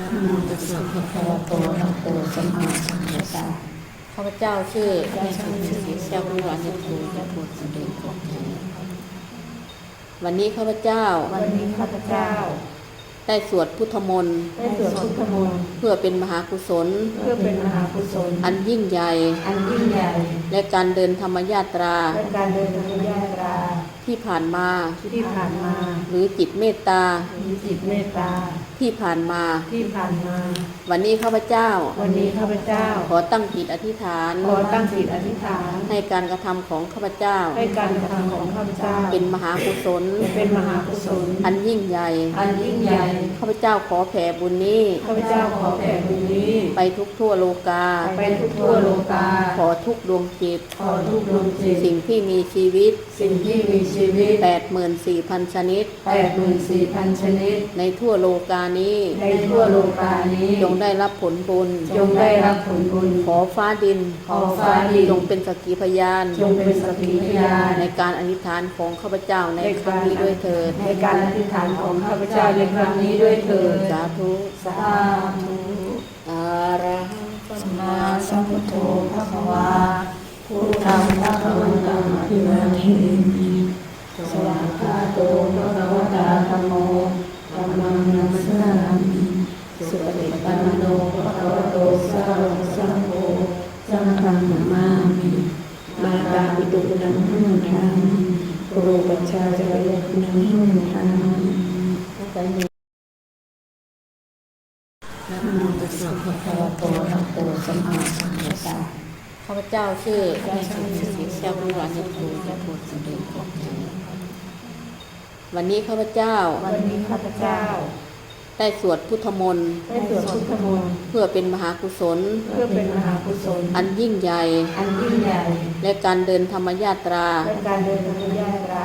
นะโมตัสสะภะคะวะโตอะระหะโตสัมมาสัมพุทธัสสะข้าพเจ้าชื่อแม่ชีสีเจ้าผู้หวานยทูเจ้าผู้สุเดชของไทยวันนี้ข้าพเจ้า วันนี้ข้าพเจ้า ได้สวดพุทธมนต์ได้สวดพุทธมนต์เพื่อเป็นมหากุศล เพื่อเป็นมหากุศล อันยิ่งใหญ่ อันยิ่งใหญ่ และการเดินธรรมยาตรา และการเดินธรรมยาตรา ที่ผ่านมาที่ผ่านมา หรือจิตเมตตามีจิตเมตตา ที่ผ่านมา ที่ผ่านมา วันนี้ข้าพเจ้า วันนี้ข้าพเจ้า ขอตั้งจิตอธิษฐาน ขอตั้งจิตอธิษฐาน ให้การกระทำของข้าพเจ้า ให้การกระทำของข้าพเจ้า เป็นมหากุศล เป็นมหากุศล อันยิ่งใหญ่ อันยิ่งใหญ่ ข้าพเจ้าขอแผ่บุญนี้ ข้าพเจ้าขอแผ่บุญนี้ ไปทุกทั่วโลกา ไปทุกทั่วโลกา ขอทุกดวงจิต ขอทุกดวงจิต สิ่งที่มีชีวิต สิ่งที่มีชีวิต 84,000 ชนิดแปดหมื่นสี่พันชนิด ในทั่วโลกานี้ ในทั่วโลกานี้ จงได้รับผลบุญ จงได้รับผลบุญ ขอฟ้าดิน ขอฟ้าดิน จงเป็นสักขีพยาน จงเป็นสักขีพยาน ในการอธิษฐานของข้าพเจ้าในครั้งนี้ด้วยเถิด ในการอธิษฐานของข้าพเจ้าในครั้งนี้ด้วยเถิด สาธุ สาธุ อาระหังสัม สัม มา มา สั สั ม ม พุ พุ ท ท โธ โธพระควาพุทธังพระควันตังอภิวาเทมิสวากขาโตพระควตาธรรมโมธัมมังนัมสสามิสุปฏิปันโนพระควโตสาวกสังโฆสังฆังนามามิมาตาปิตุ นังหุนทามิครูปัชฌาจารยคุณังหุนทามินะโมตัสสะภะคะวะโตอะระหะโตสัมมาสัมพุทธัสสะข้าพเจ้าชื่อแม่ชีสีเจ้าผู้วานยทูเจ้าผู้สุเดชของวันนี้ข้าพเจ้า วันนี้ข้าพเจ้า ได้สวดพุทธมนต์ได้สวดพุทธมนต์เพื่อเป็นมหากุศล เพื่อเป็นมหากุศล อันยิ่งใหญ่ อันยิ่งใหญ่ และการเดินธรรมยาตราและการเดินธรรมยาตรา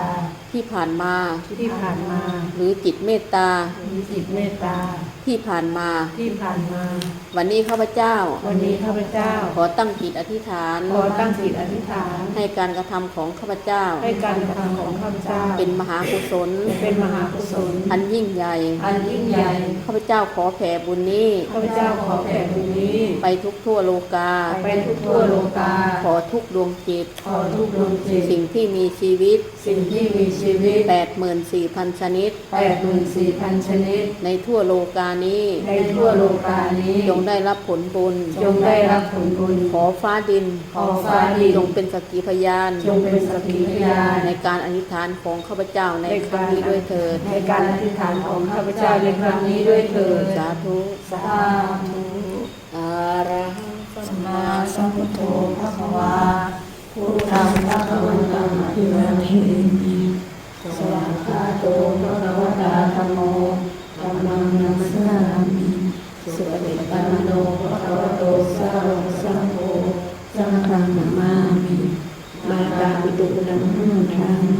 ที่ผ่านมาที่ผ่านมา หรือจิตเมตตามีจิตเมตตา ที่ผ่านมา ที่ผ่านมา วันนี้ข้าพเจ้า วันนี้ข้าพเจ้า ขอตั้งจิตอธิษฐาน ขอตั้งจิตอธิษฐาน ให้การกระทำของข้าพเจ้า ให้การกระทำของข้าพเจ้า เป็นมหากุศล เป็นมหากุศล อันยิ่งใหญ่ อันยิ่งใหญ่ ข้าพเจ้าขอแผ่บุญนี้ ข้าพเจ้าขอแผ่บุญนี้ ไปทุกทั่วโลกา ไปทุกทั่วโลกา ขอทุกดวงจิต ขอทุกดวงจิต สิ่งที่มีชีวิต สิ่งที่มีชีวิต84,000ชนิดแปดหมื่นสี่พันชนิด ในทั่วโลกานี้ ในทั่วโลกานี้ จงได้รับผลบุญ จงได้รับผลบุญ ขอฟ้าดิน ขอฟ้าดิน จงเป็นสักขีพยาน จงเป็นสักขีพยาน ในการอธิษฐานของข้าพเจ้าในครั้งนี้ด้วยเถิด ในการอธิษฐานของข้าพเจ้าในครั้งนี้ด้วยเถิด สาธุ สาธุอาระหังสัสัมมมามาสัสัมมพุพุททโธโธพระควาพุทธังพระควันตังอภิวาเทมิ สวากขาโตพระควตาธรรมโมธัมมังนัสสามิสุปฏิปันโนพระควโตสาวกสังโฆสังฆังนามามิมาตาปิตุนังหุทามิ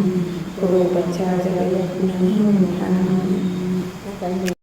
ครูปัญชาจารยะนังหุทามิ